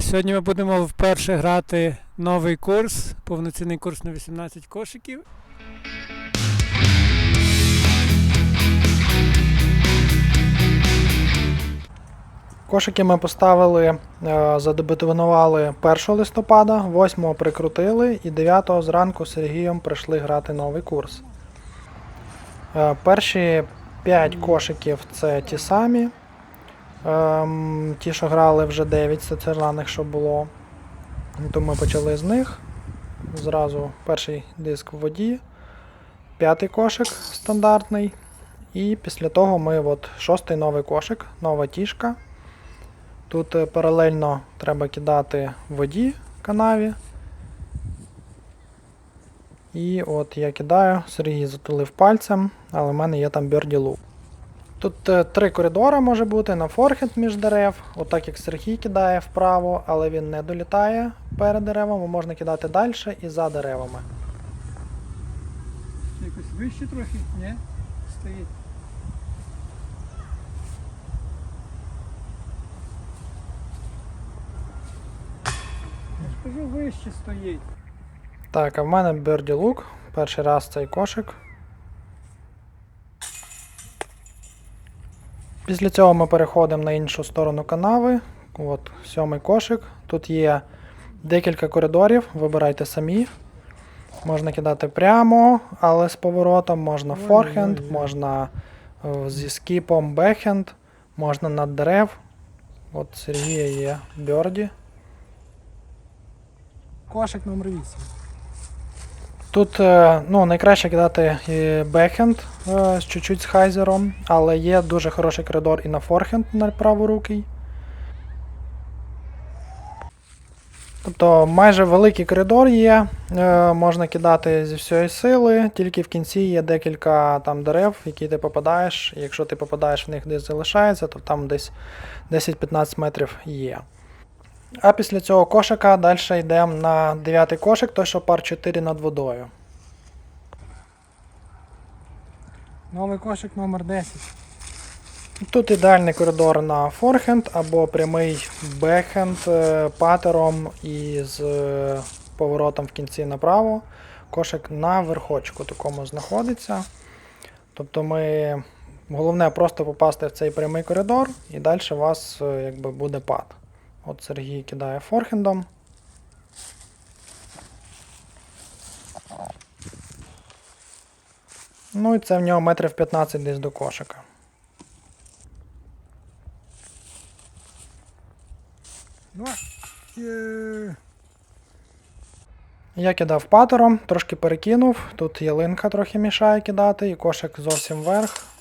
Сьогодні ми будемо вперше грати новий курс, повноцінний курс на 18 кошиків. Кошики ми поставили, е, задебетонували 1 листопада, 8 прикрутили і 9 зранку Сергієм прийшли грати новий курс. Е, Перші 5 кошиків це ті самі. Ем, Ті, що грали вже 9 стаціонарних, що було. То ми почали з них. Зразу перший диск в воді, п'ятий кошик стандартний. І після того ми от шостий новий кошик, нова тішка. Тут е, паралельно треба кидати в воді канаві. І от я кидаю, Сергій затулив пальцем, але в мене є там Birdie Loop. Тут е, три коридори може бути на форхенд між дерев. Отак як Сергій кидає вправо, але він не долітає перед деревами, можна кидати далі і за деревами. Якось вище трохи, ні? Стоїть. Я ж кажу, вище стоїть. Так, а в мене Birdie Look. Перший раз цей кошик. Після цього ми переходимо на іншу сторону канави. От, сьомий кошик. Тут є декілька коридорів, вибирайте самі. Можна кидати прямо, але з поворотом, можна форхенд, можна е, зі скіпом бекхенд, можна над дерев. От Сергія є Бьорді. Кошик номер 8. Тут е, ну, найкраще кидати е, бекхенд е, чуть-чуть з хайзером, але є дуже хороший коридор і на форхенд на праворукий. Тобто майже великий коридор є, можна кидати зі всієї сили, тільки в кінці є декілька там дерев, які ти попадаєш. Якщо ти попадаєш в них десь залишається, то там десь 10-15 метрів є. А після цього кошика далі йдемо на 9 кошик, той, що пар 4 над водою. Новий кошик номер 10. Тут ідеальний коридор на форхенд або прямий бекхенд е, патером і з е, поворотом в кінці направо. Кошик на верхочку такому знаходиться. Тобто ми. Головне просто попасти в цей прямий коридор, і далі у вас е, якби буде пад. От Сергій кидає форхендом. Ну і це в нього метрів 15 десь до кошика. Я кидав патером, трошки перекинув. Тут ялинка трохи мішає кидати, і кошик зовсім вверх.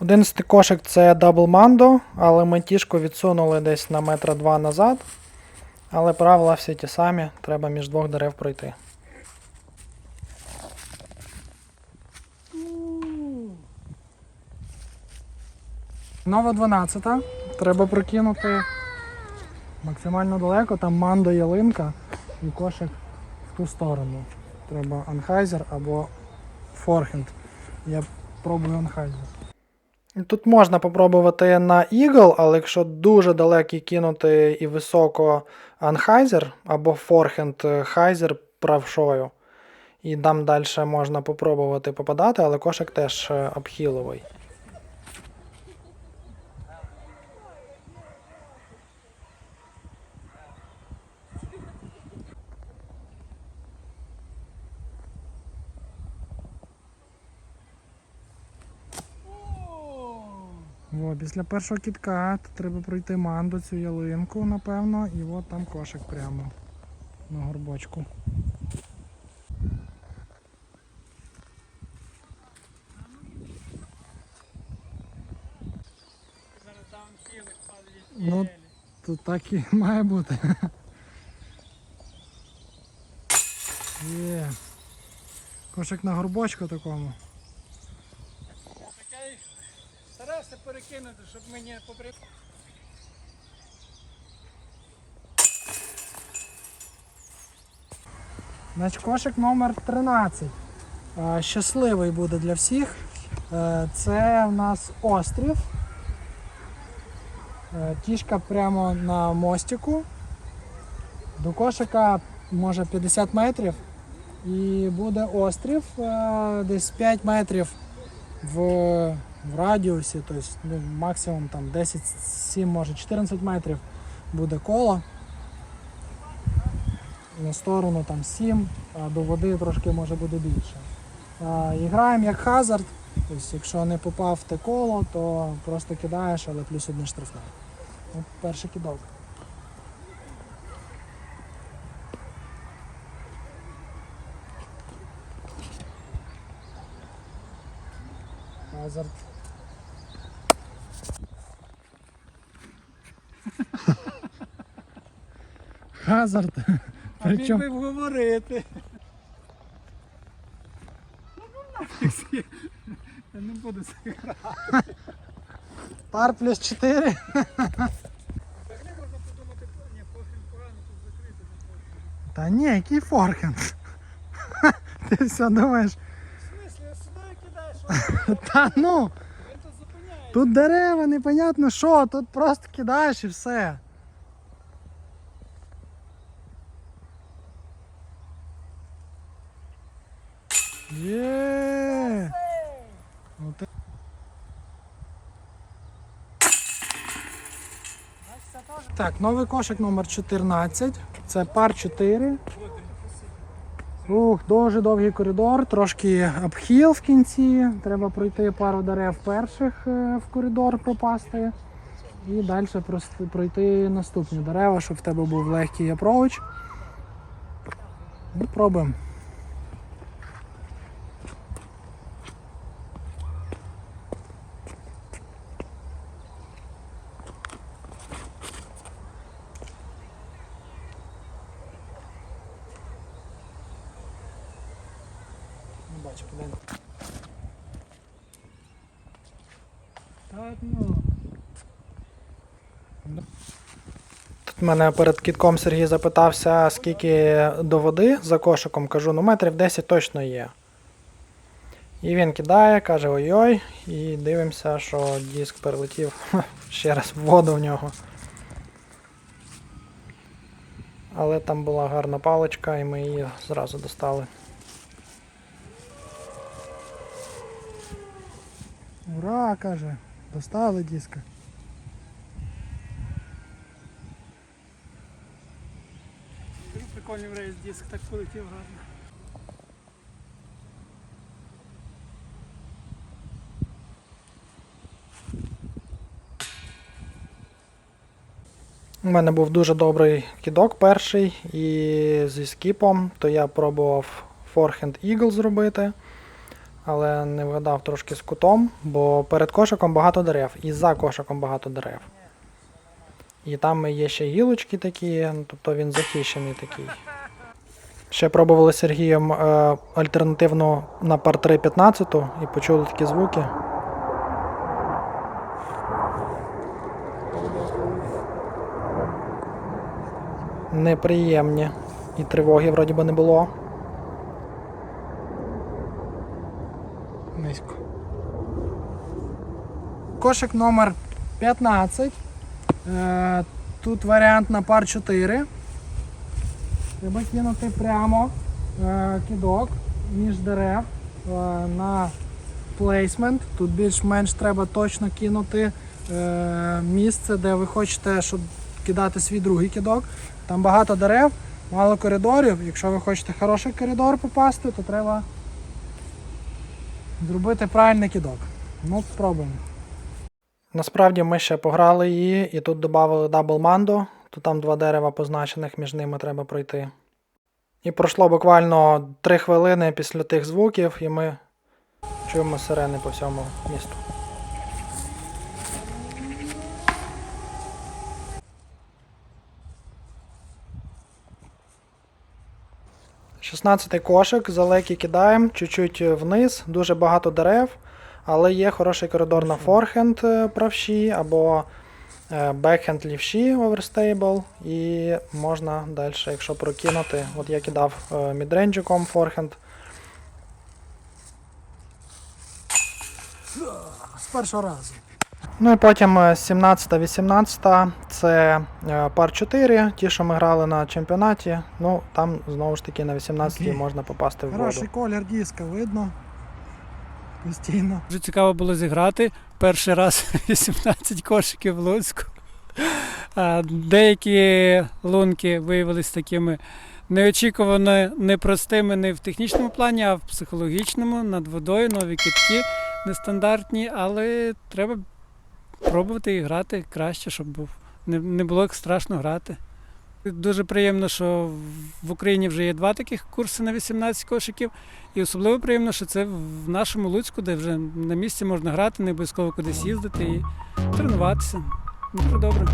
Одинадцятий кошик це дабл мандо, але ми тішку відсунули десь на метра два назад. Але правила всі ті самі, треба між двох дерев пройти. Нова 12. Треба прокинути максимально далеко, там мандо ялинка і кошик в ту сторону. Треба анхайзер або форхенд. Я пробую анхайзер. Тут можна попробувати на Eagle, але якщо дуже далекий кинути і високо анхайзер або форхенд хайзер правшою. І там далі можна попробувати попадати, але кошик теж е, О, після першого кітка треба пройти манду цю ялинку, напевно, і от там кошик прямо на горбочку. Ну, то так і має бути. Є. Кошик на горбочку такому. Перекинути, щоб мені попри... Значить, кошик номер 13. Е, Щасливий буде для всіх. Е, Це в нас острів. Е, Тішка прямо на мостику. До кошика може 50 метрів. І буде острів десь 5 метрів в, в радіусі, тобто ну, максимум там 10, 7, може 14 метрів буде коло. На сторону там 7, а до води трошки може буде більше. А, і граємо як хазард. Тобто, якщо не попав в те коло, то просто кидаєш, але плюс одне штрафне. От перший кидок. Хазард. Хазард. А Причому би говорити. Я не буду грати. пар плюс 4. Так не можна подумати, ні, похрін погано тут закрити. Та ні, який форхенд. Ти все думаєш. В смислі, я сюди кидаєш, Та ну, тут тут дерева, непонятно що, тут просто кидаєш і все. Є. Оте- Так, новий кошик номер 14. Це пар 4. Ух, дуже довгий коридор, трошки обхіл в кінці. Треба пройти пару дерев перших е, в коридор пропасти. І далі пройти наступні дерева, щоб в тебе був легкий approach. Ну, пробуємо. Бачу, куди. Так, ну. Тут мене перед кітком Сергій запитався, скільки до води за кошиком. Кажу, ну метрів 10 точно є. І він кидає, каже ой-ой, і дивимося, що диск перелетів ще раз в воду в нього. Але там була гарна паличка, і ми її зразу достали. Ура, каже, достали диска. Прикольний в рейс диск, так полетів гарно. У мене був дуже добрий кидок перший, і зі скіпом, то я пробував форхенд Eagle зробити, але не вгадав трошки з кутом, бо перед кошиком багато дерев, і за кошиком багато дерев. І там є ще гілочки такі, ну, тобто він захищений такий. Ще пробували з Сергієм е, альтернативну на пар 3 15 і почули такі звуки. неприємні. І тривоги вроді би не було. Кошик номер 15. Е, тут варіант на пар 4. Треба кинути прямо е, кидок між дерев е, на плейсмент. Тут більш-менш треба точно кинути місце, де ви хочете, щоб кидати свій другий кидок. Там багато дерев, мало коридорів. Якщо ви хочете хороший коридор попасти, то треба зробити правильний кидок. Ну, спробуємо. Насправді ми ще пограли її і тут додали дабл мандо, то там два дерева позначених, між ними треба пройти. І пройшло буквально 3 хвилини після тих звуків, і ми чуємо сирени по всьому місту. Шістнадцятий кошик, залеки кидаємо, чуть-чуть вниз, дуже багато дерев, але є хороший коридор на форхенд е, правші або е, бекхенд лівші оверстейбл. І можна далі, якщо прокинути, от я кидав е, мідренджиком форхенд. З першого разу. Ну і потім 17-18 це е, пар 4, ті, що ми грали на чемпіонаті. Ну, там знову ж таки на 18 Окей. можна попасти в воду. Хороший колір диска видно. Постійно. Дуже цікаво було зіграти. Перший раз 18 кошиків в Луцьку. Деякі лунки виявилися такими неочікувано непростими не в технічному плані, а в психологічному, над водою, нові китки нестандартні, але треба пробувати і грати краще, щоб був. Не, було страшно грати. Дуже приємно, що в Україні вже є два таких курси на 18 кошиків. І особливо приємно, що це в нашому Луцьку, де вже на місці можна грати, не обов'язково кудись їздити і тренуватися. Дуже добре.